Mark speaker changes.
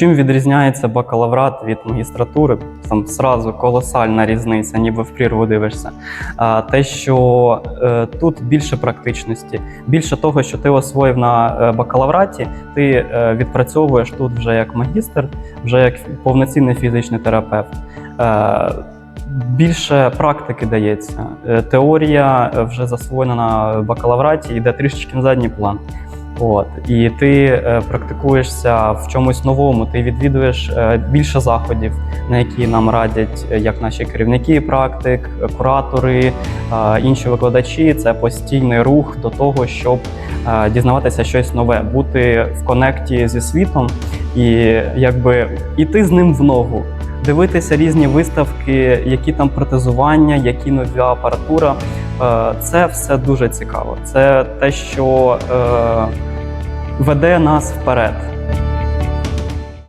Speaker 1: Чим відрізняється бакалаврат від магістратури? Там зразу колосальна різниця, ніби в прірву дивишся. А, Те, що е, тут більше практичності, більше того, що ти освоїв на е, бакалавраті, ти е, відпрацьовуєш тут вже як магістр, вже як повноцінний фізичний терапевт. Більше практики дається. Теорія вже засвоєна на бакалавраті, йде трішечки на задній план. От і ти е, практикуєшся в чомусь новому. Ти відвідуєш е, більше заходів, на які нам радять е, як наші керівники практик, куратори, інші викладачі. Це постійний рух до того, щоб дізнаватися щось нове, бути в конекті зі світом і якби іти з ним в ногу. Дивитися різні виставки, які там протезування, які нові апаратура. Це все дуже цікаво. Це те, що веде нас вперед.